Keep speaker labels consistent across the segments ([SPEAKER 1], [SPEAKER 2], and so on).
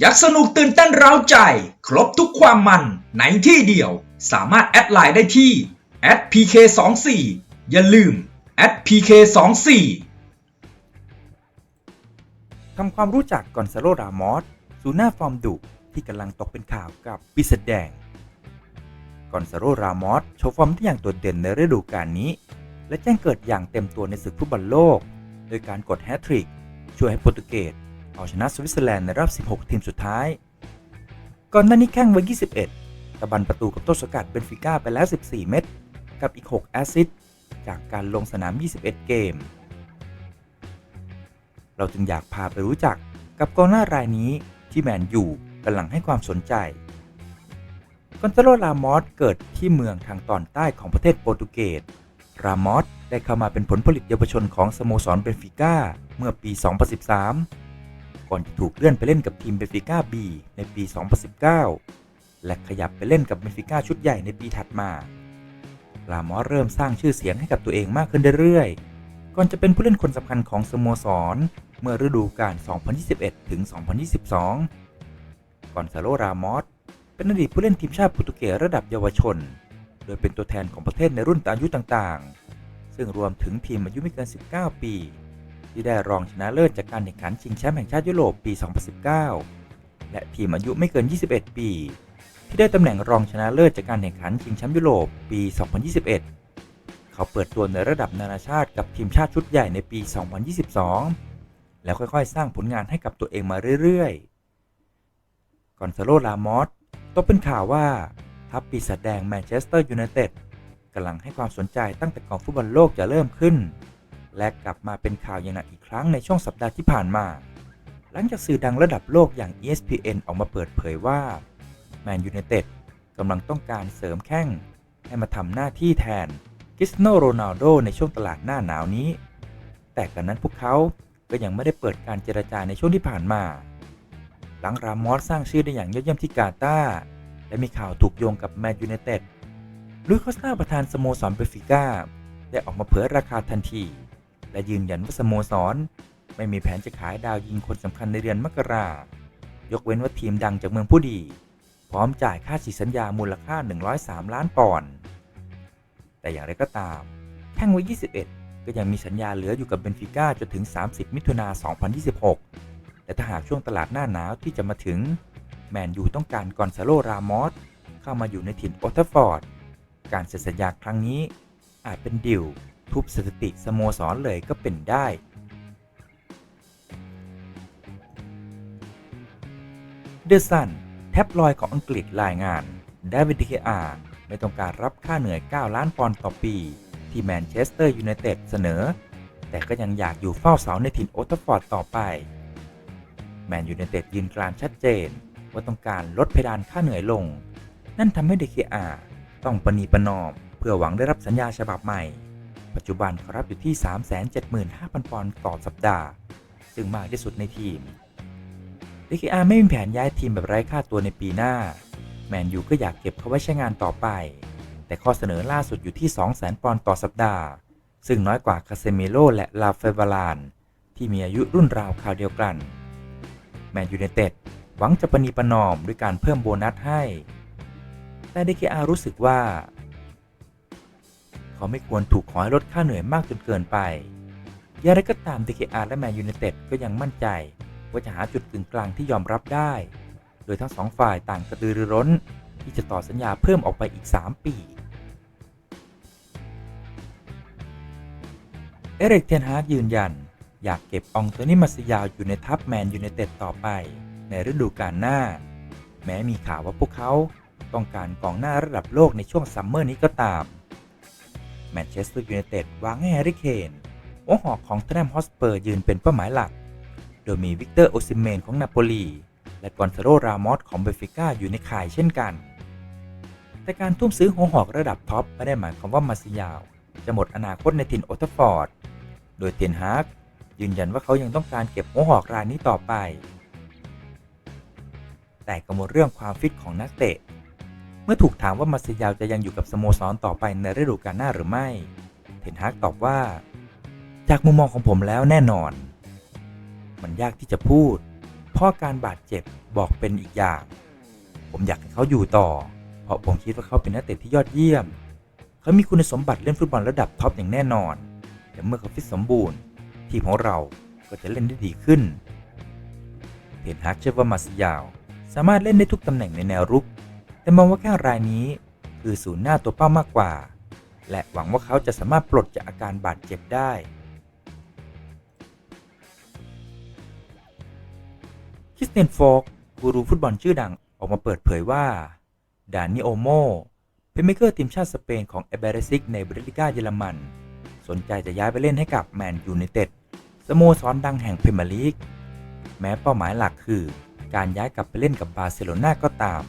[SPEAKER 1] อยากสนุกตื่นเต้นเร้าใจ ครบทุกความมันในที่เดียว สามารถแอดไลน์ได้ที่ @pk24 อย่าลืม @pk24
[SPEAKER 2] ทำความรู้จักกอนซาโลรามอสซูน่าฟอร์มดุที่กำลังตกเป็นข่าวกับปีศาจแดงกอนซาโลรามอสโชว์ฟอร์มที่อย่างโดดเด่นในฤดูกาลนี้ และแจ้งเกิดอย่างเต็มตัวในศึกฟุตบอลโลก โดยการกดแฮตทริกช่วยให้โปรตุเกส เอาชนะสวิตเซอร์แลนด์ในรอบ 16 ทีมสุดท้าย ก่อนหน้านี้แข่งไว้ 21 ตะบันประตูกับต้นสกัดเบนฟิก้าไปแล้ว 14 เม็ดกับอีก 6 แอสซิสต์จากการลงสนาม 21 เกม เราจึงอยากพาไปรู้จักกับกองหน้ารายนี้ที่แมนยูกำลังให้ความสนใจกอนซาโล รามอส เกิดที่เมืองทางตอนใต้ของประเทศโปรตุเกส รามอส ได้เข้ามาเป็นผลผลิตเยาวชนของสโมสรเบนฟิก้าเมื่อปี 2013 ก่อนจะถูกเลื่อนไปเล่นกับทีมเบนฟิก้าบีในปี 2019 และขยับไปเล่นกับเบนฟิก้าชุดใหญ่ในปีถัดมารามอสเริ่มสร้างชื่อเสียงให้กับตัวเองมากขึ้นเรื่อยๆ ก่อนจะเป็นผู้เล่นคนสำคัญของสโมสร เมื่อฤดูกาล 2021 ถึง 2022ก่อนซาโล รามอสเป็นอดีตผู้เล่นทีมชาติโปรตุเกสระดับเยาวชน โดยเป็นตัวแทนของประเทศในรุ่นอายุต่างๆ ซึ่งรวมถึงทีมอายุไม่เกิน 19 ปี ที่ได้รองชนะเลิศจากการแข่งขันชิงแชมป์แห่งชาติยุโรปปี 2019 และทีมอายุไม่เกิน 21 ปี ที่ได้ตำแหน่งรองชนะเลิศจากการแข่งขันชิงแชมป์ยุโรปปี 2021 เขาเปิดตัวในระดับนานาชาติกับทีมชาติชุดใหญ่ในปี 2022 แล้วค่อยๆ สร้างผลงานให้กับตัวเองมาเรื่อยๆก่อนซาโล ลามอสตกเป็นข่าวว่าทัพปีศาจแดงแมนเชสเตอร์ยูไนเต็ดกำลังให้ความสนใจตั้งแต่ก่อนฟุตบอลโลกจะเริ่มขึ้น และกลับมาเป็นข่าวอย่างหนักอีกครั้งในช่วงสัปดาห์ที่ผ่านมา หลังจากสื่อดังระดับโลกอย่าง ESPN ออกมาเปิดเผยว่าแมนยูไนเต็ดกำลังต้องการเสริมแข้ง ให้มาทำหน้าที่แทนคริสโนโรนัลโดในช่วงตลาดหน้าหนาวนี้ แต่กันนั้นพวกเขาก็ยังไม่ได้เปิดการเจรจาในช่วงที่ผ่านมา หลังรามอสสร้างชื่อได้อย่างยอดเยี่ยมที่กาตาร์และมีข่าวถูกโยงกับแมนยูไนเต็ดลุยคอสตาประธานสโมสรเบฟิก้าได้ออกมาเผยราคาทันที และยืนยันว่าสโมสร ไม่มีแผนจะขายดาวยิงคนสำคัญในเดือนมกรา ยกเว้นว่าทีมดังจากเมืองผู้ดี พร้อมจ่ายค่าฉีกสัญญามูลค่า 103 ล้านปอนด์ แต่อย่างไรก็ตาม แข้งวัย 21 ก็ยังมีสัญญาเหลืออยู่กับเบนฟิก้าจนถึง 30 มิถุนา 2026 แต่ถ้าหากช่วงตลาดหน้าหนาวที่จะมาถึง แมนยูต้องการกอนซาโล รามอสเข้ามาอยู่ในถิ่นโอทฟอร์ด การเซ็นสัญญาครั้งนี้อาจเป็นดิว ทุบสถิติสโมสรเลยก็เป็นได้ เดอะซันแท็บลอยของอังกฤษรายงานเดวิดดีเคอาไม่ต้องการรับค่าเหนื่อย 9 ล้านปอนด์ต่อปี ที่แมนเชสเตอร์ยูไนเต็ดเสนอ แต่ก็ยังอยากอยู่เฝ้าเสาในถิ่นโอทฟอร์ดต่อไป แมนยูไนเต็ดยืนกรานชัดเจน ว่าต้องการลดเพดานค่าเหนื่อยลง นั่นทำให้เดเคอาต้องปณีประนอม เพื่อหวังได้รับสัญญาฉบับใหม่ ปัจจุบันเขารับอยู่ที่ 375,000 ปอนด์ต่อสัปดาห์ ซึ่งมากที่สุดในทีม d k r ไม่มีแผนย้ายทีมแบบไร้ค่าตัวในปีหน้า แมนยูก็อยากเก็บเขาไว้ใช้งานต่อไป แต่ข้อเสนอล่าสุดอยู่ที่ 200,000 ปอนด์ต่อสัปดาห์ ซึ่งน้อยกว่าคาเซมิโลและลาเฟวาลาน ที่มีอายุรุ่นราวคราวเดียวกัน แมนยูไนเต็ดหวังจะประนีประนอมด้วยการเพิ่มโบนัสให้ แต่ DKR รู้สึกว่า เขาไม่ควรถูกขอให้ลดค่าเหนื่อยมากจนเกินไปอย่างไรก็ตาม DKR และแมนยูไนเต็ดก็ยังมั่นใจ ว่าจะหาจุดกึ่งกลางที่ยอมรับได้ โดยทั้งสองฝ่ายต่างกระตือรือร้น ที่จะต่อสัญญาเพิ่มออกไปอีก 3 ปี เอริกเทนฮาร์กยืนยัน อยากเก็บอองโตนี่มาซิยาวอยู่ในทัพแมนยูไนเต็ดต่อไป ในฤดูกาลหน้า แม้มีข่าวว่าพวกเขาต้องการกองหน้าระดับโลกในช่วงซัมเมอร์นี้ก็ตาม แมนเชสเตอร์ยูไนเต็ดวางให้แฮร์รี่เคนหัวหอกของเทนแนมฮอสเปอร์ยืนเป็นเป้าหมายหลัก โดยมีวิกเตอร์โอซิเมนของนาโปลี และกอนซาโรรามอสของเบฟิก้าอยู่ในข่ายเช่นกัน แต่การทุ่มซื้อหัวหอกระดับท็อปไม่ได้หมายความว่ามาซิยาว จะหมดอนาคตในถิ่นโอทฟอร์ด โดยเทนฮากยืนยันว่าเขายังต้องการเก็บหัวหอกรายนี้ต่อไป แต่กังวลเรื่องความฟิตของนักเตะ เมื่อถูกถามว่ามาซิยาวจะยังอยู่กับสโมสรต่อไปในฤดูกาลหน้าหรือไม่ เทนฮากตอบว่า จากมุมมองของผมแล้วแน่นอน มันยากที่จะพูด เพราะการบาดเจ็บบอกเป็นอีกอย่าง ผมอยากให้เขาอยู่ต่อ เพราะผมคิดว่าเขาเป็นนักเตะที่ยอดเยี่ยม เขามีคุณสมบัติเล่นฟุตบอลระดับท็อปอย่างแน่นอนแต่เมื่อเขาฟิตสมบูรณ์ ทีมของเราก็จะเล่นได้ดีขึ้นเห็นฮักเชื่อว่ามาซิยาว สามารถเล่นได้ทุกตำแหน่งในแนวรุก แต่มองว่าแค่รายนี้ คือศูนย์หน้าตัวเป้ามากกว่า และหวังว่าเขาจะสามารถปลดจากอาการบาดเจ็บได้ คริสเตียนโฟกกูรูฟุตบอลชื่อดังออกมาเปิดเผยว่า ดานิโอโมเป็นเมเกอร์ทีมชาติสเปนของเอเบเรซิกในบริลิก้าเยอรมัน สนใจจะย้ายไปเล่นให้กับแมนยูไนเต็ดสโมสรดังแห่งพรีเมียร์ลีก แม้เป้าหมายหลักคือ การย้ายกลับไปเล่นกับบาร์เซโลนาก็ตาม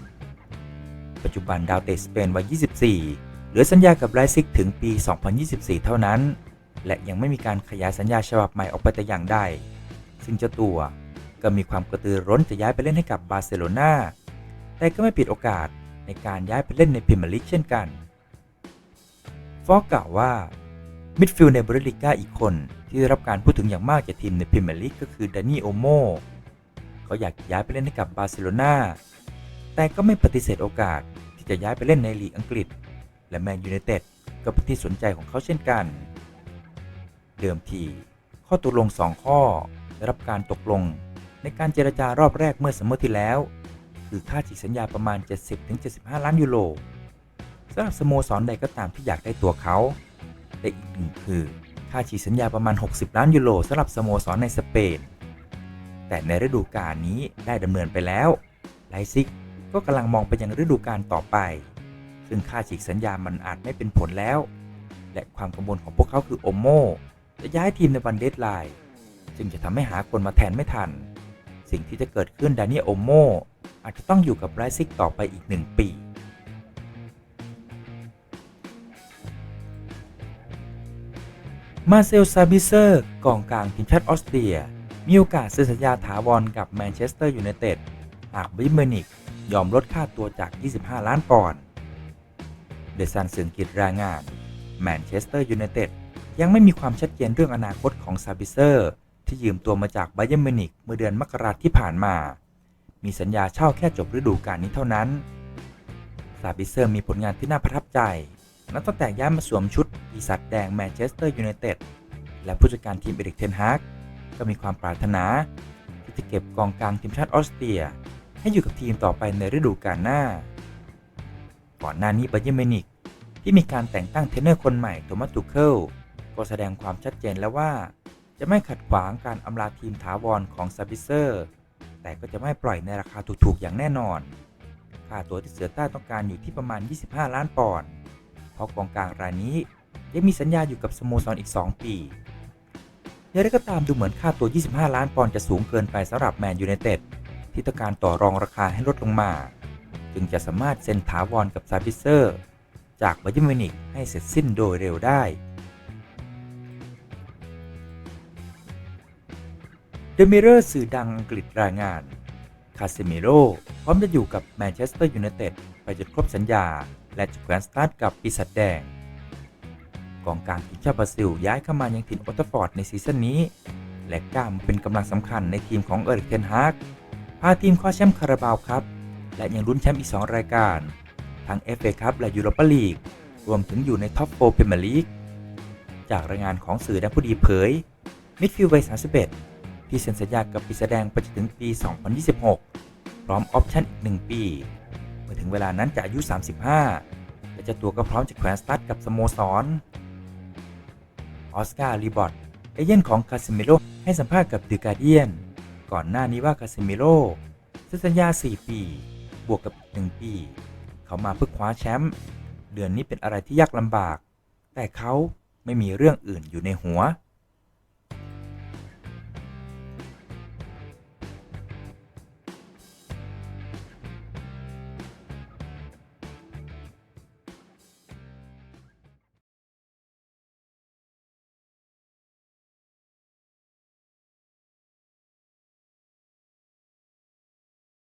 [SPEAKER 2] ปัจจุบันดาวเตะสเปนวัย 24 เหลือสัญญากับไลซิกถึงปี 2024 เท่านั้น และยังไม่มีการขยายสัญญาฉบับใหม่ออกไปแต่อย่างใด ซึ่งเจ้าตัวก็มีความกระตือร้นจะย้ายไปเล่นให้กับบาร์เซโลนาแต่ก็ไม่ปิดโอกาสในการย้ายไปเล่นในพรีเมียร์ลีกเช่นกัน ฟอกกล่าวว่ามิดฟิลด์ในบริลิก้าอีกคนที่ได้รับการพูดถึงอย่างมากจากทีมในพรีเมียร์ลีกก็คือดานี่โอโมเขาอยากย้ายไปเล่นให้กับบาร์เซโลนาแต่ก็ไม่ปฏิเสธโอกาส ที่จะย้ายไปเล่นในลีกอังกฤษ และแมนยูไนเต็ดก็เป็นที่สนใจของเขาเช่นกัน เดิมทีข้อตกลง 2 ข้อได้รับการตกลงในการเจรจารอบแรกเมื่อสมมติที่แล้ว คือค่าฉีกสัญญาประมาณ 70-75 ล้านยูโรสำหรับสโมสรใดก็ตามที่อยากได้ตัวเขาและอีกหนึ่งคือค่าฉีกสัญญาประมาณ 60 ล้านยูโรสำหรับสโมสรในสเปน แต่ในฤดูกาลนี้ได้ดำเนินไปแล้วไลซิก ก็กำลังมองไปยังฤดูกาลต่อไป ซึ่งค่าฉีกสัญญามันอาจไม่เป็นผลแล้ว และความกังวลของพวกเขาคือโอโมจะย้ายทีมในวันเดดไลน์จึงจะทำให้หาคนมาแทนไม่ทัน สิ่งที่จะเกิดขึ้นดานิเอลโอโมอาจจะต้องอยู่กับไลซิกต่อไปอีกหนึ่งปี มาเซลซาบิเซอร์กองกลางทีมชาติออสเตรีย มีโอกาสเซ็นสัญญาถาวรกับแมนเชสเตอร์ยูไนเต็ดหากบิมเมนิก ยอมลดค่าตัวจาก 25 ล้านปอนด์เดซันเสืองกิจรายงาน แมนเชสเตอร์ยูไนเต็ดยังไม่มีความชัดเจนเรื่องอนาคตของซาบิเซอร์ ที่ยืมตัวมาจากไบเยร์มิวนิกเมื่อเดือนมกราที่ผ่านมา มีสัญญาเช่าแค่จบฤดูกาลนี้เท่านั้น ซาบิเซอร์มีผลงานที่น่าประทับใจ นับตั้งแต่ย้ายมาสวมชุดปีศาจแดงแมนเชสเตอร์ยูไนเต็ดและผู้จัดการทีมเอริกเทนฮากก็มีความปรารถนาที่จะเก็บกองกลางทีมชาติออสเตรีย ให้อยู่กับทีมต่อไปในฤดูกาลหน้า ก่อนหน้านี้ไบเยร์มินิกที่มีการแต่งตั้งเทรนเนอร์คนใหม่โทมัสตูเคิลก็แสดงความชัดเจนแล้วว่า จะไม่ขัดขวางการอำลาทีมถาวรของซาบิเซอร์ แต่ก็จะไม่ปล่อยในราคาถูกๆอย่างแน่นอน ค่าตัวที่เสือใต้ต้องการอยู่ที่ประมาณ 25 ล้านปอนด์เพราะกองกลางรายนี้ยังมีสัญญาอยู่กับสโมสรอีก 2 ปีอย่างไรก็ตามดูเหมือนค่าตัว 25 ล้านปอนด์จะสูงเกินไปสำหรับแมนยูไนเต็ด ที่ต้องการต่อรองราคาให้ลดลงมา จึงจะสามารถเซ็นถาวรกับซาบิเซอร์ จากบาเยร์มิวนิกให้เสร็จสิ้นโดยเร็วได้ เดมิเรอร์สื่อดังอังกฤษรายงาน คาเมโร่พร้อมจะอยู่กับแมนเชสเตอร์ยูไนเต็ดไปจนครบสัญญา และจะแขวนสตาร์ทกับปีศาจแดงกองกลางทีมชาติบราซิลย้ายเข้ามายังถิ่นโอตฟอร์ดในซีซั่นนี้ และกล้ามเป็นกำลังสำคัญในทีมของเอริกเทนฮาก พาทีมคว้าแชมป์คาราบาวครับ และยังลุ้นแชมป์อีก 2 รายการ ทั้ง FA ครับและยูโรปาลีก รวมถึงอยู่ในท็อปโฟร์พรีเมียร์ลีก จากรายงานของสื่อดังผู้ดีเผย มิดฟิลด์วัย 31 ที่เซ็นสัญญากับปีศาจแดงไปจนถึงปี 2026 พร้อมออปชั่นอีก 1 ปี เมื่อถึงเวลานั้นจะอายุ 35 และเจะตัวก็พร้อมจะแขวนสตาร์ทกับสโมสร ออสการ์ รีบอตเอเย่นของคาซิเมโรให้สัมภาษณ์กับดิการเดียน ก่อนหน้านี้ว่าคาซิเมโร่ซ็นสัญญา 4 ปี บวกกับ 1 ปี เขามาเพื่อคว้าแชมป์เดือนนี้เป็นอะไรที่ยากลำบาก แต่เขาไม่มีเรื่องอื่นอยู่ในหัว